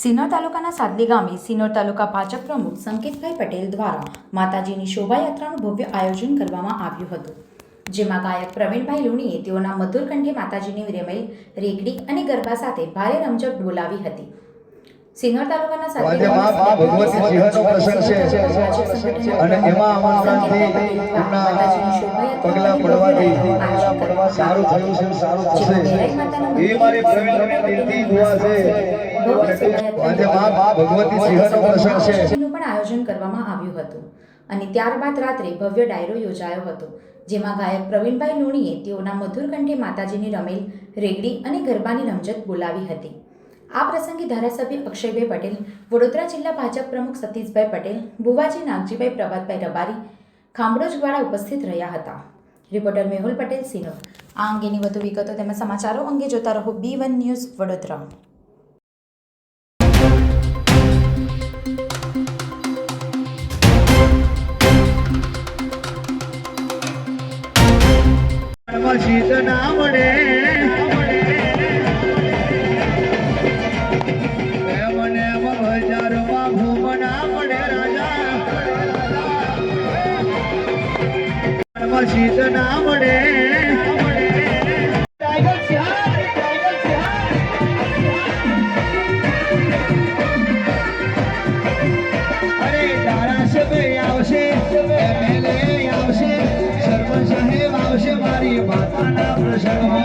સિનોર તાલુકાના સાદલી ગામે સિનોર તાલુકા ભાજપ પ્રમુખ સંકેતભાઈ પટેલ દ્વારા માતાજીની શોભાયાત્રાનું ભવ્ય આયોજન કરવામાં આવ્યું હતું. જેમાં ગાયક પ્રવીણભાઈ લુણીએ તેઓના મધુર કંઠે માતાજીની રેમેલ રેકડી અને ગરબા સાથે ભારે રમઝટ બોલાવી હતી. સિનોર તાલુકાના આજે મા ભગવતી સિંહનો પ્રસંગ છે. અને એમાં આમંત્રણથી એમના પગલા પડવાથી સારું થયું છે સારું થશે. એ મારી પ્રવીણ દિલથી દુઆ છે. આજે મા ભગવતી સિંહનો પ્રસંગ છે. પણ આયોજન કરવામાં આવ્યું હતું. અને ત્યારબાદ રાત્રે ભવ્ય ડાયરો યોજાયો હતો જેમાં ગાયક પ્રવીણભાઈ લુણીએ તેઓના મધુર કંઠે માતાજીની રમેલ રેગડી અને ગરબાની રમઝટ બોલાવી હતી. આ પ્રસંગે ધારાસભ્ય અક્ષયભાઈ પટેલ, વડોદરા જિલ્લા ભાજપ પ્રમુખ સતીશભાઈ પટેલ, ભુવાજી નાગજીભાઈ, પ્રભાતભાઈ રબારી ખાંભડોજવાળા ઉપસ્થિત રહ્યા હતા. રિપોર્ટર મેહુલ પટેલ સિનો આ અંગેની વધુ વિગતો તેમજ સમાચારો અંગે જોતા રહો બી વન ન્યૂઝ વડોદરા. એમાં ના મળે. એમાં ના મળે આવશે સરપંચ સાહેબ આવશે મારી માતાના પ્રસંગમાં.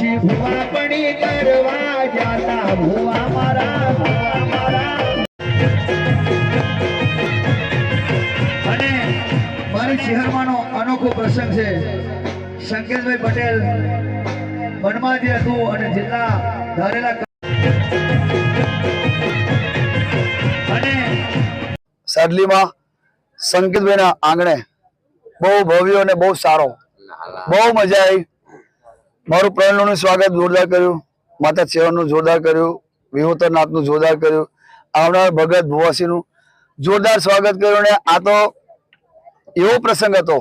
પછી ભુવા પડી કરવા જાતા ભુવા મારા ભુવા મારા. અને મારી શહેરમાંનો અનોખો પ્રસંગ છે. સંકેતભાઈ પટેલ વનમાં જે હતું અને જેટલા ધારેલા અને સાડલીમાં સંકેતભાઈના આંગણે બહુ ભવ્ય અને બહુ સારો બહુ મજા આવી. મારું પ્રણનું સ્વાગત જોરદાર કર્યું. માતા સેવાનું જોરદાર કર્યું. વિહોતરનાથનું જોરદાર કર્યું. આવનાર ભગત ભુવાસીનું જોરદાર સ્વાગત કર્યું અને આ તો એવો પ્રસંગ હતો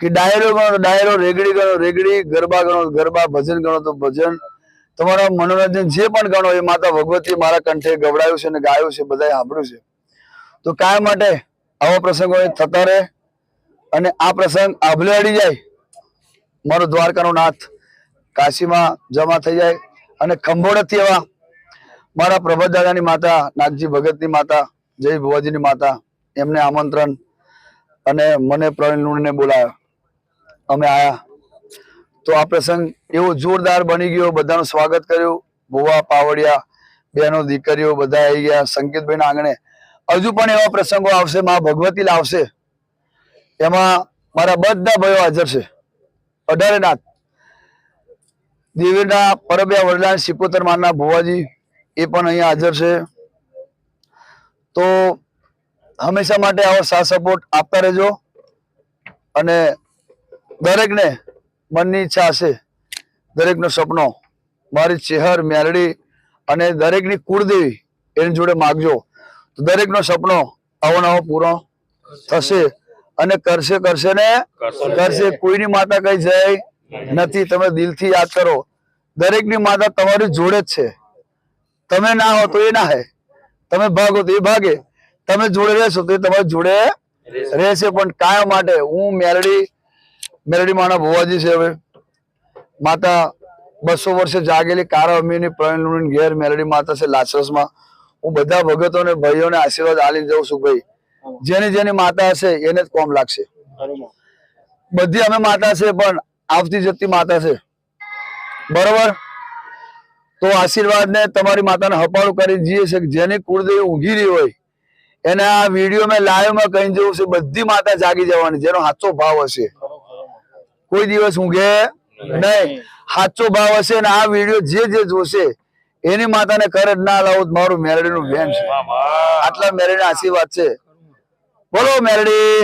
કે ડાયરો ગણો, ડાયરો રેગડી ગણો, રેગડી ગરબા ગણો, ગરબા ભજન ગણો તો ભજન. તમારા મનોરંજન જે પણ ગણો એ માતા ભગવતી મારા કંઠે ગવડાયું છે અને ગાયું છે, બધાએ સાંભળ્યું છે. તો કાયમ માટે આવા પ્રસંગો થતા રહે. અને આ પ્રસંગ આભલે અડી જાય. મારો દ્વારકાનો નાથ કાશીમાં જમા થઈ જાય અને ખંભોળથી એવા મારા પ્રભત દાદાની માતા, નાગજી ભગતની માતા, જય ભુવાજીની માતા, એમને આમંત્રણ અને મને પ્રવીણ લુણીને બોલાવ્યા. અમે આયા. તો આ પ્રસંગ એવો જોરદાર બની ગયો. બધાનું સ્વાગત કર્યું. ભુવા, પાવડિયા, બહેનો, દીકરીઓ બધા આવી ગયા. સંકેતભાઈના આંગણે હજુ પણ એવા પ્રસંગો આવશે, મા ભગવતી લાવશે એમાં મારા બધા ભાઈઓ હાજર છે. અઢારે નાથ દેવીના પરબ્યા વરદાન સિકોતર માનના ભુવાજી એ પણ અહીંયા હાજર છે. તો હંમેશા માટે આવો સાથ સપોર્ટ આપતા રહેજો અને દરેકને મનની ઈચ્છા હશે. દરેકનો સપનો મારી ચેહર મેરડી અને દરેકની કુળદેવી એની જોડે માગજો. તો દરેકનો સપનો આવો નવો પૂરો થશે અને કરશે કરશે ને કરશે. કોઈની માતા કઈ જાય નથી. તમે દિલથી યાદ કરો. દરેકની માતા તમારી જોડે જ છે. તમે ના હો તો એ ના હે. તમે ભાગો તો એ ભાગે. તમે જોડે રહેશો તો એ તમારી જોડે રહેશે. પણ કાયમ માટે હું મેરડી મેરડી માના ભુવાજી છે હવે. માતા બસો વર્ષે જાગેલી કારા અમીની પ્રવીણ ઘેર મેરડી માતા છે લાસરસમાં હું બધા ભગતોને ભાઈઓને આશીર્વાદ આલી જઉં છું ભાઈ. જેની જેની માતા હશે એને જ કોમ લાગશે. બધી અમે માતા છે પણ આવતી જતી માતા છે. બરોબર? તો આશીર્વાદ ને તમારી માતાને હપાળું કરી જઈએ છે જેની કુળદેવી ઊંઘી રહી હોય એને આ વીડિયો મેં લાઈવમાં કહી જવું છે બધી માતા જાગી જવાની જેનો સાચો ભાવ હશે. કોઈ દિવસ ઊંઘે નહીં. સાચો ભાવ હશે ને આ વીડિયો જે જે જોશે એની માતાને કરે જ ના લાવું મારું મેરડી નું બેન છે આટલા મેરડી આશીર્વાદ છે. બોલો મેરડી.